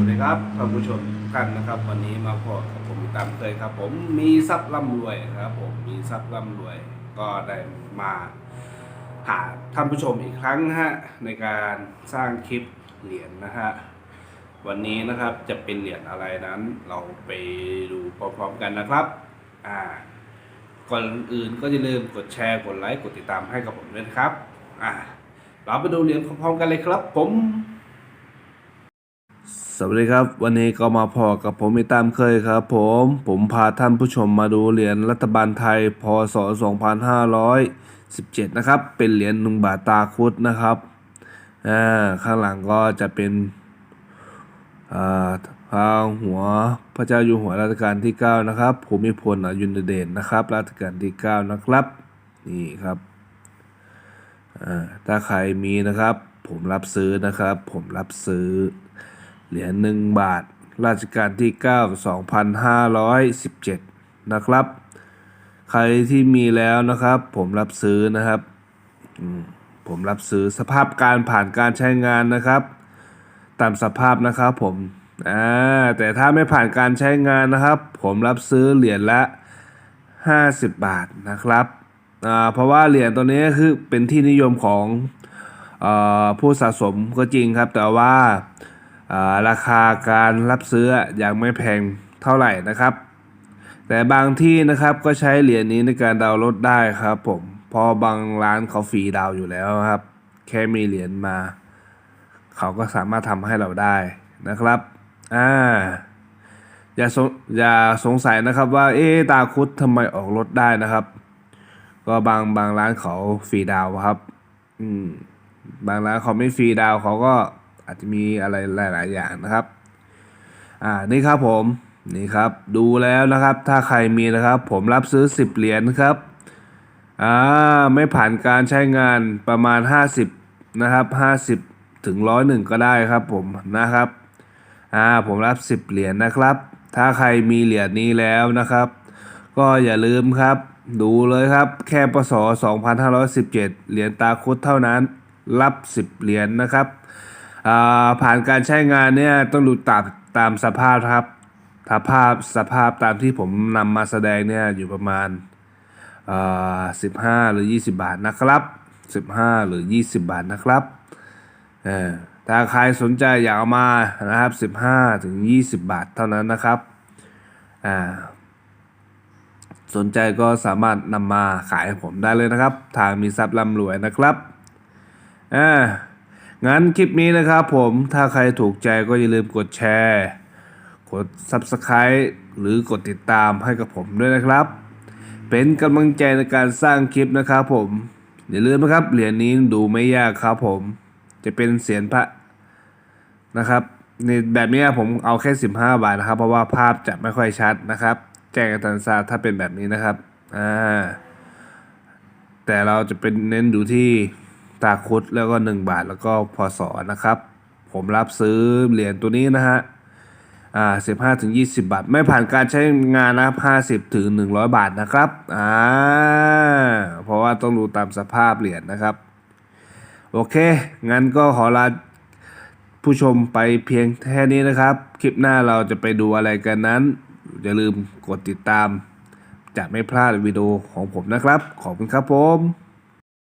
สวัสดีครับท่านผู้ชมทุกท่านนะครับ วันนี้มาพบกับผมตามเคยครับ ผมมีทรัพย์ร่ำรวยครับ ผมมีทรัพย์ร่ำรวย ก็ได้มาหาท่านผู้ชมอีกครั้งนะฮะในการสร้างคลิปเหรียญนะฮะวันนี้นะครับจะเป็นเหรียญอะไรนั้น เราไปดูพร้อมๆกันนะครับอ่าก่อนอื่นก็อย่าลืมกดแชร์กดไลค์กดติดตามให้กับผมด้วยครับอ่าเราไปดูเหรียญพร้อมๆกันเลยครับ ผม สวัสดีครับ วันนี้ก็มาพอกับผมอีกตามเคยครับ ผมผมพาท่านผู้ชมมาดูเหรียญรัฐบาลไทยพศ 2517 นะครับ เป็นเหรียญหนึ่งบาทตาคุดนะครับอ่าข้างหลังก็จะเป็นอ่าพระหัวพระเจ้าอยู่หัวรัชกาลที่ 9 นะครับภูมิพลอดุลเดชนะครับรัชกาลที่ 9 นะครับ นี่ครับอ่าถ้าใครมีนะครับ ผมรับซื้อนะครับ ผมรับซื้อ เหรียญหนึ่งบาท ราชการที่ 9 2517 นะครับ ใครที่มีแล้วนะครับ ผมรับซื้อนะครับผมรับซื้อสภาพการผ่านการใช้งานนะครับ ตามสภาพนะครับผมอ่าแต่ถ้าไม่ผ่านการใช้งานนะครับ ผมรับซื้อเหรียญละ 50 บาทนะครับอ่าเพราะว่าเหรียญตัวนี้คือเป็นที่นิยมของอผู้สะสมก็จริงครับ แต่ว่า ราคาการรับซื้อยังไม่แพงเท่าไหร่นะครับ แต่บางที่นะครับก็ใช้เหรียญนี้ในการดาวน์โหลดได้ครับ ผมเพอบางร้านเขาฟรีดาวอยู่แล้วครับ แค่มีเหรียญมา เขาก็สามารถทำให้เราได้นะครับอ่าอย่าสงอย่าสงสัยนะครับว่าเอ๊ตาคุดทำไมออกรถได้นะครับ ก็บางบางร้านเขาฟรีดาวครับ อืมบางร้านเขาไม่ฟรีดาวเขาก็ อาจจะมีอะไรหลาย ๆ อย่างนะครับ อ่า นี่ครับผม นี่ครับ ดูแล้วนะครับ ถ้าใครมีนะครับ ผมรับซื้อ 10 เหรียญครับ อ่า ไม่ผ่านการใช้งานประมาณ 50 นะครับ 50 ถึงร้อยหนึ่งก็ได้ครับผมนะครับ อ่า ผมรับ 10 เหรียญนะครับ ถ้าใครมีเหรียญนี้แล้วนะครับ ก็อย่าลืมครับ ดูเลยครับ แค่ปศ2517 เหรียญตาคุดเท่านั้น รับ 10 เหรียญนะครับ ผ่านการใช้งานเนี่ยต้องดูตามตามสภาพครับสภาพสภาพตามที่ผมนำมาแสดงเนี่ยอยู่ประมาณอ่าสิบห้าหรือยี่สิบาทนะครับสิบห้าหรือยี่สิบาทนะครับถ้าใครสนใจอยากเอามานะครับสิบห้าถึงยี่สิบาทเท่านั้นนะครับสนใจก็สามารถนำมาขายให้ผมได้เลยนะครับ ทางมีทรัพย์ร่ำรวยนะครับอ่า งั้นคลิปนี้นะครับผมถ้าใครถูกใจก็อย่าลืมกดแชร์ กด Subscribe หรือกดติดตามให้กับผมด้วยนะครับ เป็นกำลังใจในการสร้างคลิปนะครับผมอย่าลืมนะครับเหรียญนี้ดูไม่ยากครับผม จะเป็นเสียนพระนะครับในแบบนี้ผมเอาแค่ 15 บาทนะครับ เพราะว่าภาพจะไม่ค่อยชัดนะครับ แจ้งกันทันทราถ้าเป็นแบบนี้นะครับอ่าแต่เราจะเป็นเน้นดูที่ ตาคุดแล้วก็ 1 บาทแล้วก็พศนะครับ ผมรับซื้อเหรียญตัวนี้นะฮะอ่าสิบห้าถึงยี่สิบาท ไม่ผ่านการใช้งานนะครับห้าสิบถึงหนึ่งร้อยบาทนะครับอ่าเพราะว่าต้องดูตามสภาพเหรียญนะครับ โอเค งั้นก็ขอลาผู้ชมไปเพียงแค่นี้นะครับ คลิปหน้าเราจะไปดูอะไรกันนั้น อย่าลืมกดติดตาม จะไม่พลาดวิดีโอของผมนะครับ ขอบคุณครับผม